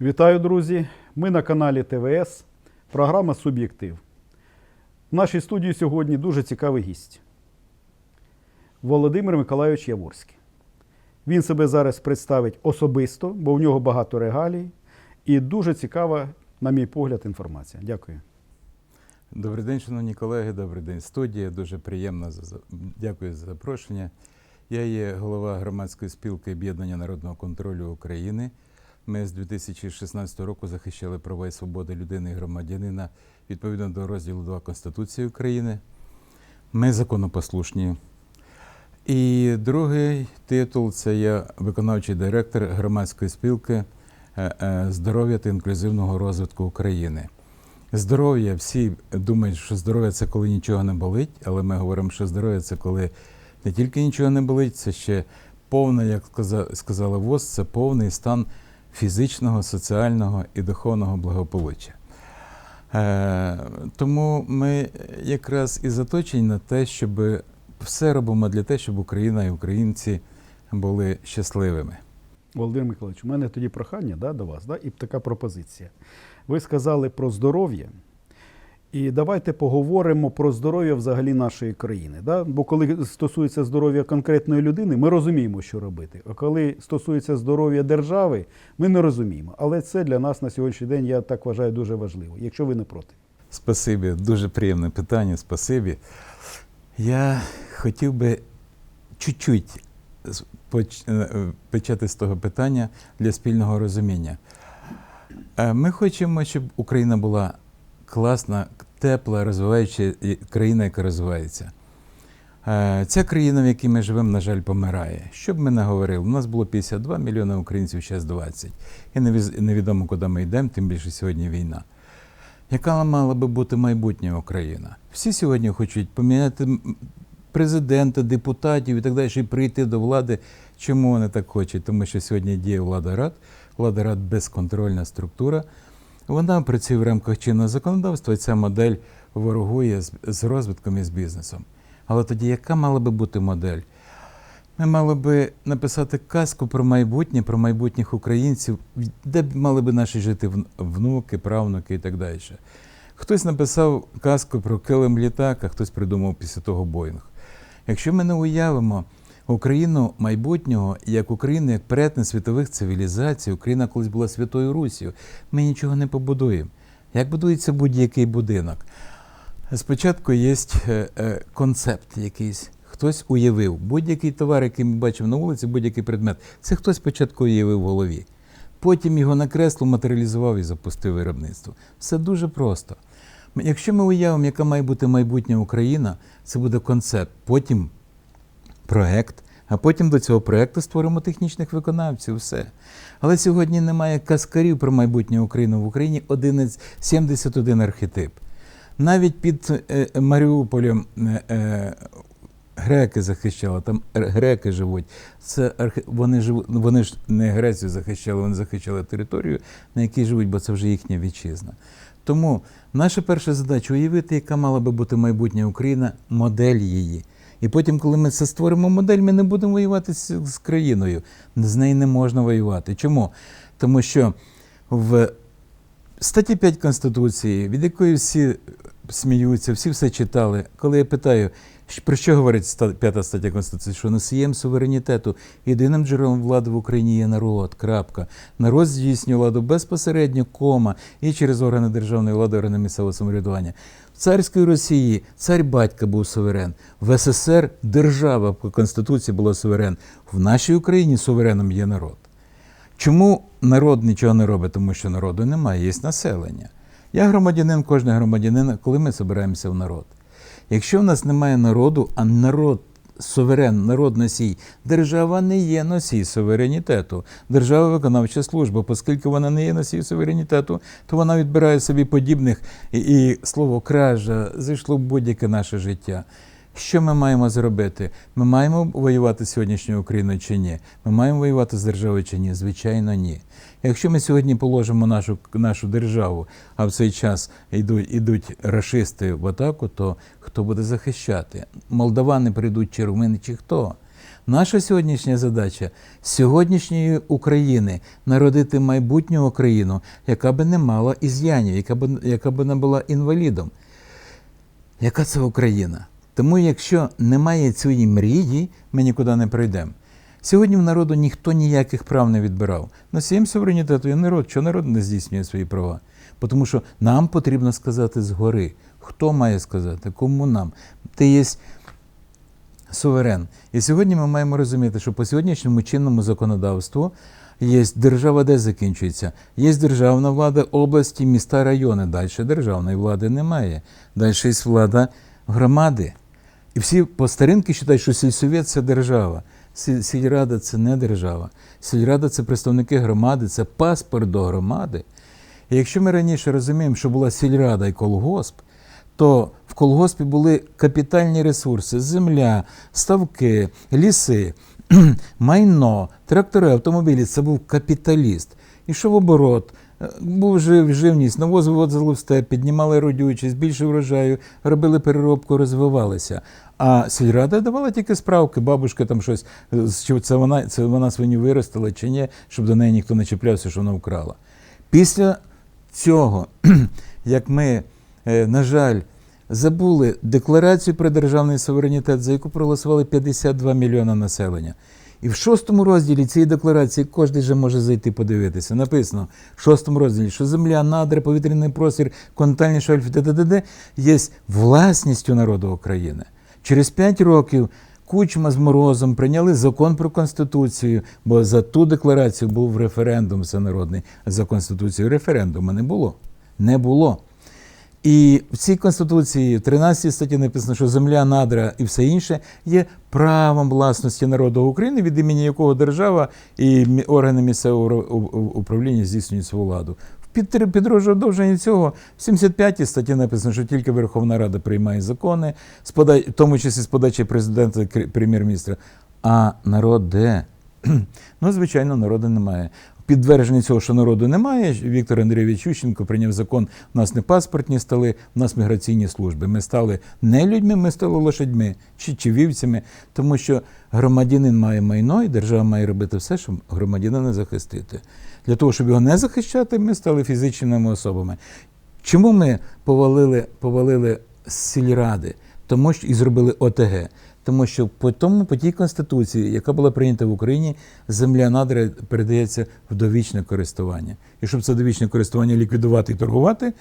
Вітаю, друзі! Ми на каналі ТВС. Програма Суб'єктив. В нашій студії сьогодні дуже цікавий гість. Володимир Миколайович Яворський. Він себе зараз представить особисто, бо в нього багато регалій і дуже цікава, на мій погляд, інформація. Дякую. Добрий день, шановні колеги, добрий день, студія. Дуже приємно. Дякую за запрошення. Я є голова громадської спілки об'єднання народного контролю України. Ми з 2016 року захищали права і свободи людини і громадянина відповідно до розділу 2 Конституції України. Ми законопослушні. І другий титул це я виконавчий директор громадської спілки е, е, здоров'я та інклюзивного розвитку України. Здоров'я, всі думають, що здоров'я це коли нічого не болить, але ми говоримо, що здоров'я це коли не тільки нічого не болить, це ще повне, як сказала ВОЗ, це повний стан фізичного, соціального і духовного благополуччя. Е, тому ми якраз і заточені на те, щоб все робимо для того, щоб Україна і українці були щасливими. Володимир Миколаївич, у мене тоді прохання да, до вас, да, і така пропозиція. Ви сказали про здоров'я. І давайте поговоримо про здоров'я взагалі нашої країни. Да? Бо коли стосується здоров'я конкретної людини, ми розуміємо, що робити. А коли стосується здоров'я держави, ми не розуміємо. Але це для нас на сьогоднішній день, я так вважаю, дуже важливо, якщо ви не проти. Спасибі, дуже приємне питання. Спасибі. Я хотів би чуть-чуть е, почати з того питання для спільного розуміння. Е, Ми хочемо, щоб Україна була класна, тепла, розвиваюча країна, яка розвивається. Е, Ця країна, в якій ми живемо, на жаль, помирає. Що б ми не говорили, у нас було 52 мільйони українців, зараз 20. І невідомо, куди ми йдемо, тим більше сьогодні війна. Яка мала би бути майбутня Україна? Всі сьогодні хочуть поміняти президента, депутатів і так далі, і прийти до влади. Чому вони так хочуть? Тому що сьогодні діє влада рад, влада рад безконтрольна структура. Вона працює в рамках чинного законодавства, і ця модель ворогує з, розвитком і з бізнесом. Але тоді яка мала би бути модель? Ми мали би написати казку про майбутнє, про майбутніх українців, де б мали би наші жити внуки, правнуки і так далі. Хтось написав казку про килим літак, а хтось придумав після того Боїнг. Якщо ми не уявимо Україну майбутнього як Україну, як перетин світових цивілізацій, Україна колись була Святою Русію, ми нічого не побудуємо. Як будується будь-який будинок? Спочатку є е, е, концепт якийсь. Хтось уявив будь-який товар, який ми бачимо на вулиці, будь-який предмет. Це хтось спочатку уявив в голові. Потім його накреслив, матеріалізував і запустив виробництво. Все дуже просто. Якщо ми уявимо, яка має бути майбутня Україна, це буде концепт. Потім проект, а потім до цього проекту створимо технічних виконавців. Все. Але сьогодні немає каскарів про майбутнє України в Україні 11, 71 архетип. Навіть під е, Маріуполем е, е, греки захищали, там греки живуть. Це вони, живуть, вони ж не Грецію захищали, вони захищали територію, на якій живуть, бо це вже їхня вітчизна. Тому наша перша задача уявити, яка мала би бути майбутня Україна, модель її. І потім, коли ми це створимо модель, ми не будемо воювати з, країною. З нею не можна воювати. Чому? Тому що в статті 5 Конституції, від якої всі сміються, всі все читали. Коли я питаю, про що говорить п'ята стаття Конституції, що носієм суверенітету, єдиним джерелом влади в Україні є народ. Крапка. Народ здійснює владу безпосередньо, кома, і через органи державної влади, органи місцевого самоврядування. В царської Росії цар батька був суверен. В СССР держава по Конституції була суверен. В нашій Україні сувереном є народ. Чому народ нічого не робить? Тому що народу немає, є населення. Я громадянин, кожен громадянин, коли ми збираємося в народ. Якщо в нас немає народу, а народ суверен, народ носій, держава не є носій суверенітету. Держава виконавча служба, оскільки вона не є носій суверенітету, то вона відбирає собі подібних, і, і слово кража зайшло в будь-яке наше життя. Що ми маємо зробити? Ми маємо воювати з сьогоднішньою Україною чи ні? Ми маємо воювати з державою чи ні? Звичайно, ні. Якщо ми сьогодні положимо нашу, нашу державу, а в цей час йдуть, йдуть рашисти в атаку, то хто буде захищати? Молдавани прийдуть чи румини, чи хто? Наша сьогоднішня задача сьогоднішньої України народити майбутню Україну, яка би не мала із'янів, яка б, яка б не була інвалідом. Яка це Україна? Тому, якщо немає цієї мрії, ми нікуди не прийдемо. Сьогодні в народу ніхто ніяких прав не відбирав. Носієм суверенітету є народ, що народ не здійснює свої права. Тому що нам потрібно сказати згори. Хто має сказати? Кому нам? Ти є суверен. І сьогодні ми маємо розуміти, що по сьогоднішньому чинному законодавству є держава, де закінчується. Є державна влада області, міста, райони. Далі державної влади немає. Далі є влада громади. І всі по старинки вважають, що сільсовет це держава. Сільрада це не держава. Сільрада це представники громади, це паспорт до громади. І якщо ми раніше розуміємо, що була сільрада і колгосп, то в колгоспі були капітальні ресурси: земля, ставки, ліси, майно, трактори, автомобілі. Це був капіталіст. Ішов оборот, е, був жив, живність, навоз вивозили в степ, піднімали родючість, більше врожаю, робили переробку, розвивалися. А сільрада давала тільки справки, бабушка там щось, що це вона, це вона свиню виростила чи ні, щоб до неї ніхто не чіплявся, що вона вкрала. Після цього, як ми, е, на жаль, забули декларацію про державний суверенітет, за яку проголосували 52 мільйона населення. І в шостому розділі цієї декларації кожен же може зайти подивитися. Написано в шостому розділі, що земля, надра, повітряний простір, континентальний шельф, т.д. є власністю народу України. Через п'ять років Кучма з Морозом прийняли закон про Конституцію, бо за ту декларацію був референдум всенародний. За Конституцію референдуму не було. Не було. І в цій конституції, в 13 статті написано, що земля, надра і все інше є правом власності народу України, від імені якого держава і органи місцевого управління здійснюють свою владу. В підроздовженні цього в 75 статті написано, що тільки Верховна Рада приймає закони, в тому числі з подачі президента прем'єр-міністра. А народ де? Ну, звичайно, народу немає. Підтвердження цього, що народу немає, Віктор Андрійович Ющенко прийняв закон. У нас не паспортні стали, у нас міграційні служби. Ми стали не людьми, ми стали лошадьми чи, чи вівцями, тому що громадянин має майно, і держава має робити все, щоб громадянина захистити. Для того, щоб його не захищати, ми стали фізичними особами. Чому ми повалили, повалили сільради? Тому що і зробили ОТГ. Тому що по тому, по тій конституції, яка була прийнята в Україні, земля надра передається в довічне користування. І щоб це довічне користування ліквідувати і торгувати,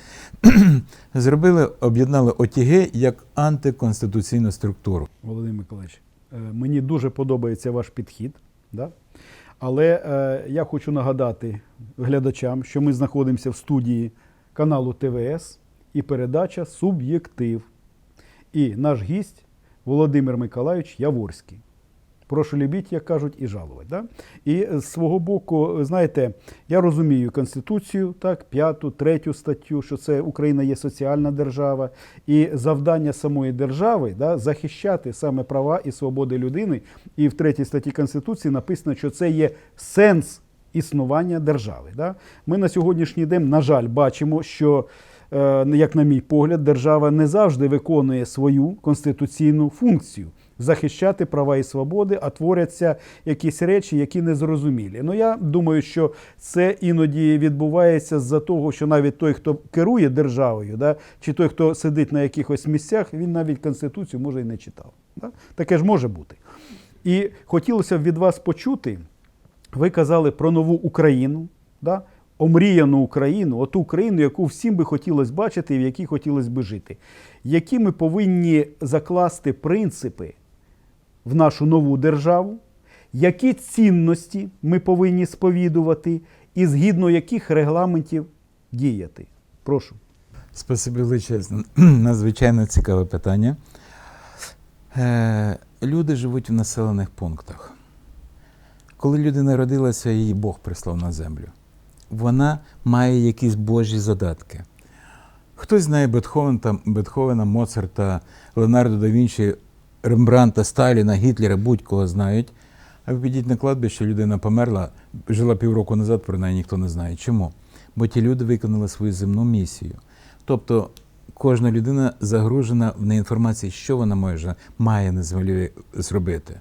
зробили, об'єднали ОТГ як антиконституційну структуру. Володимир Миколаївич, е, мені дуже подобається ваш підхід. Да? Але е, я хочу нагадати глядачам, що ми знаходимося в студії каналу ТВС і передача Суб'єктив. І наш гість Володимир Миколаївич Яворський. Прошу любіть, як кажуть, і жалувати. Да? І з свого боку, знаєте, я розумію Конституцію, так, п'яту, третю статтю, що це Україна є соціальна держава, і завдання самої держави да, захищати саме права і свободи людини. І в третій статті Конституції написано, що це є сенс існування держави. Да? Ми на сьогоднішній день, на жаль, бачимо, що як на мій погляд, держава не завжди виконує свою конституційну функцію захищати права і свободи, а творяться якісь речі, які незрозумілі. Ну я думаю, що це іноді відбувається з-за того, що навіть той, хто керує державою, да, чи той, хто сидить на якихось місцях, він навіть конституцію може і не читав. Да? Таке ж може бути. І хотілося б від вас почути. Ви казали про нову Україну, да? Омріяну Україну, оту Україну, яку всім би хотілося бачити і в якій хотілося би жити. Які ми повинні закласти принципи в нашу нову державу, які цінності ми повинні сповідувати, і згідно яких регламентів діяти? Прошу. Спасибі величезне. Надзвичайно цікаве питання. Е, люди живуть в населених пунктах. Коли людина народилася, її Бог прислав на землю. Вона має якісь божі задатки. Хтось знає Бетховена, Бетховена Моцарта, Леонардо да Вінчі, Рембранта, Сталіна, Гітлера, будь-кого знають. А ви підіть на кладбище, людина померла, жила півроку назад, неї ніхто не знає. Чому? Бо ті люди виконали свою земну місію. Тобто кожна людина загружена в неінформації, що вона може, має на землі зробити.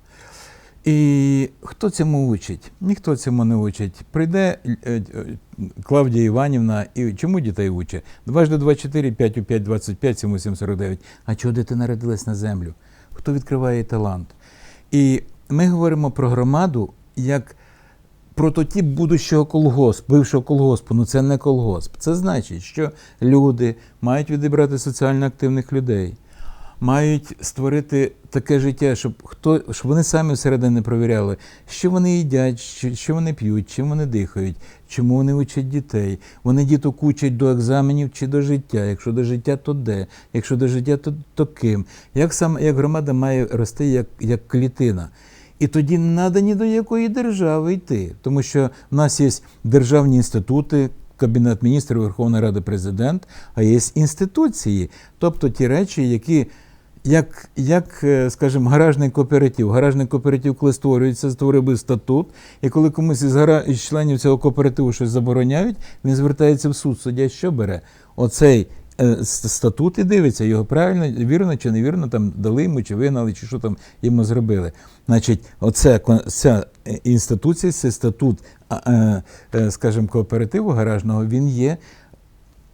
І хто цьому учить? Ніхто цьому не учить. Прийде е, е, Клавдія Іванівна, і чому дітей учить? 2 до 24, 5 у 5, 25, 7 у 7, 49. А чого дитина родилась на землю? Хто відкриває талант? І ми говоримо про громаду як прототип будущого колгоспу, бившого колгоспу. Ну це не колгосп. Це значить, що люди мають відібрати соціально активних людей, мають створити таке життя, щоб хто щоб вони самі всередині провіряли, що вони їдять, що, що вони п'ють, чим вони дихають, чому вони учать дітей. Вони діток учать до екзаменів чи до життя. Якщо до життя, то де? Якщо до життя, то, то ким? Як сам як громада має рости як, як клітина? І тоді не треба ні до якої держави йти, тому що в нас є державні інститути, Кабінет міністрів, Верховна Рада, президент, а є інституції, тобто ті речі, які. Як, як, е, скажімо, гаражний кооператив. Гаражний кооператив, коли створюється, створив би статут, і коли комусь із, гара... із членів цього кооперативу щось забороняють, він звертається в суд. Суддя що бере? Оцей е, статут і дивиться, його правильно, вірно чи невірно там дали йому, чи вигнали, чи що там йому зробили. Значить, оце ця е, інституція, цей статут, скажімо, кооперативу гаражного, він є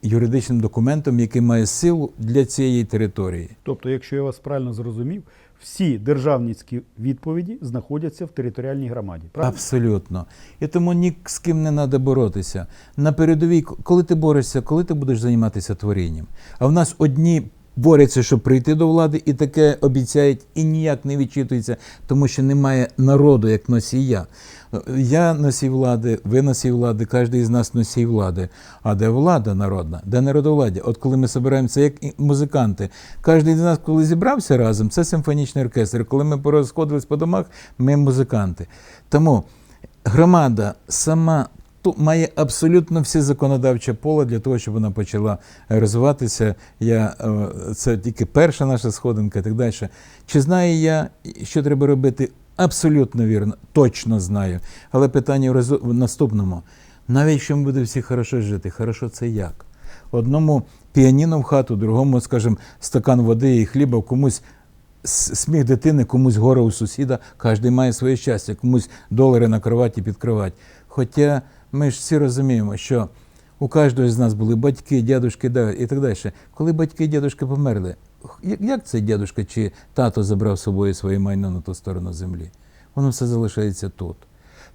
юридичним документом, який має силу для цієї території. Тобто, якщо я вас правильно зрозумів, всі державницькі відповіді знаходяться в територіальній громаді. Правильно? Абсолютно. І тому ні з ким не треба боротися. На передовій, коли ти борешся, коли ти будеш займатися творінням. А в нас одні борються, щоб прийти до влади, і таке обіцяють, і ніяк не відчитується, тому що немає народу як носія. Я носій влади, ви носій влади, кожен із нас носій влади. А де влада народна, де народовладдя? От коли ми збираємося як музиканти, кожен із нас, коли зібрався разом, це симфонічний оркестр. Коли ми порозходились по домах, ми музиканти. Тому громада сама має абсолютно все законодавче поле для того, щоб вона почала розвиватися. Я, е, це тільки перша наша сходинка і так далі. Чи знаю я, що треба робити? Абсолютно вірно, точно знаю. Але питання в наступному. Навіть якщо ми будемо всі хорошо жити, хорошо це як? Одному піаніно в хату, другому, скажімо, стакан води і хліба, комусь сміх дитини, комусь гора у сусіда, кожен має своє щастя, комусь долари на кроваті під кровать. Хоча ми ж всі розуміємо, що у кожного з нас були батьки, дядушки і так далі. Коли батьки і дядушки померли, як- цей дядушка чи тато забрав з собою своє майно на ту сторону землі? Воно все залишається тут.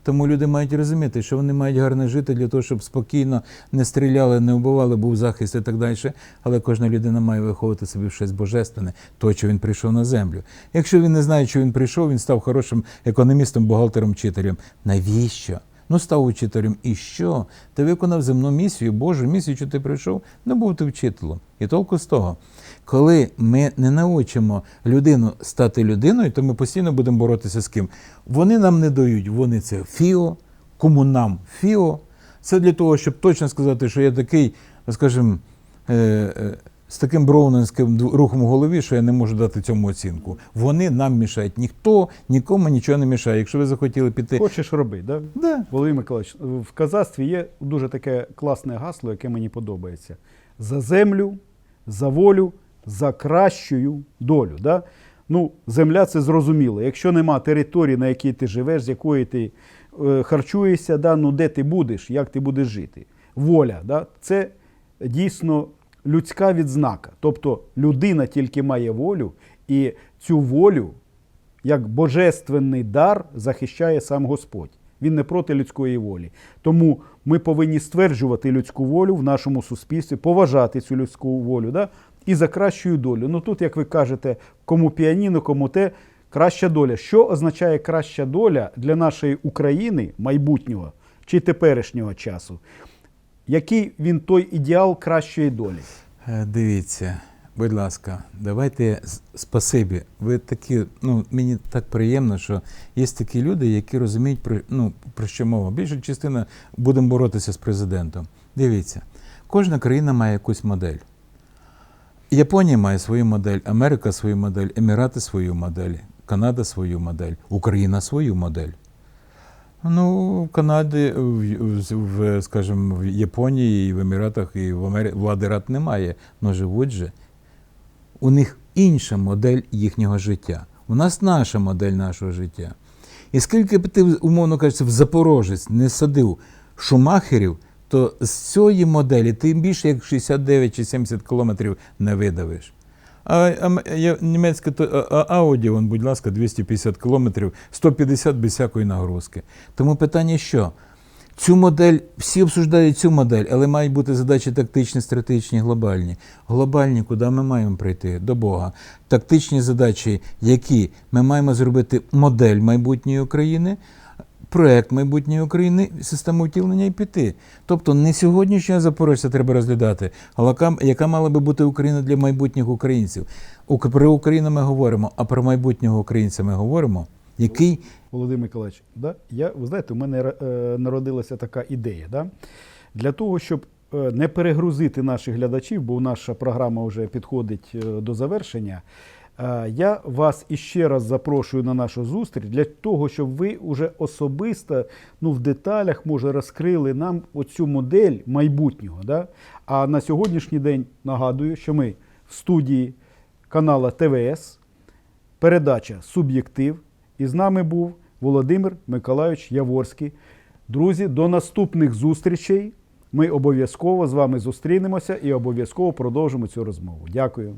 Тому люди мають розуміти, що вони мають гарно жити для того, щоб спокійно не стріляли, не вбивали, був захист і так далі. Але кожна людина має виховувати собі щось божественне, то, що він прийшов на землю. Якщо він не знає, що він прийшов, він став хорошим економістом, бухгалтером, вчителем. Навіщо? Ну, став учителем. І що? Ти виконав земну місію, Божу місію, що ти прийшов, не був ти вчителем. І толку з того. Коли ми не научимо людину стати людиною, то ми постійно будемо боротися з ким. Вони нам не дають, вони це фіо, кому нам фіо. Це для того, щоб точно сказати, що я такий, скажімо, е, е, з таким броуненським рухом у голові, що я не можу дати цьому оцінку. Вони нам мішають. Ніхто нікому нічого не мішає. Якщо ви захотіли піти. Хочеш робити, да? Да. Володимир Миколаївич, в казацтві є дуже таке класне гасло, яке мені подобається: за землю, за волю, за кращою долю. Да? Ну, земля це зрозуміло. Якщо нема території, на якій ти живеш, з якої ти е, харчуєшся, да? ну де ти будеш, як ти будеш жити. Воля, да? це дійсно людська відзнака. Тобто людина тільки має волю, і цю волю як божественний дар захищає сам Господь. Він не проти людської волі. Тому ми повинні стверджувати людську волю в нашому суспільстві, поважати цю людську волю да? і за кращою долю. Ну тут, як ви кажете, кому піаніно, кому те, краща доля. Що означає краща доля для нашої України майбутнього чи теперішнього часу? Який він той ідеал кращої долі? Е, Дивіться, будь ласка, давайте спасибі. Ви такі, ну мені так приємно, що є такі люди, які розуміють про, ну, про що мова. Більша частина будемо боротися з президентом. Дивіться, кожна країна має якусь модель. Японія має свою модель, Америка свою модель, Емірати свою модель, Канада свою модель, Україна свою модель. Ну, в Канаді, в, в, скажімо, в Японії, і в Еміратах, і в Амері... влади рад немає, але живуть же. У них інша модель їхнього життя. У нас наша модель нашого життя. І скільки б ти, умовно кажучи, в Запорожець не садив шумахерів, то з цієї моделі ти більше як 69 чи 70 кілометрів не видавиш. А, німецьке то, а, а, вон, будь ласка, 250 кілометрів, 150 без всякої нагрузки. Тому питання що? Цю модель, всі обсуждають цю модель, але мають бути задачі тактичні, стратегічні, глобальні. Глобальні, куди ми маємо прийти? До Бога. Тактичні задачі, які ми маємо зробити модель майбутньої України, проект майбутньої України, систему втілення і піти. Тобто не сьогоднішнього запорожця треба розглядати, а яка, мала би бути Україна для майбутніх українців. Про Україну ми говоримо, а про майбутнього українця ми говоримо, який Володимир Миколаївич, да? я, ви знаєте, у мене е, народилася така ідея. Да? Для того, щоб е, не перегрузити наших глядачів, бо наша програма вже підходить е, до завершення, я вас іще раз запрошую на нашу зустріч для того, щоб ви вже особисто ну, в деталях може розкрили нам оцю модель майбутнього. Да? А на сьогоднішній день нагадую, що ми в студії канала ТВС передача Суб'єктив. І з нами був Володимир Миколайович Яворський. Друзі, до наступних зустрічей. Ми обов'язково з вами зустрінемося і обов'язково продовжимо цю розмову. Дякую.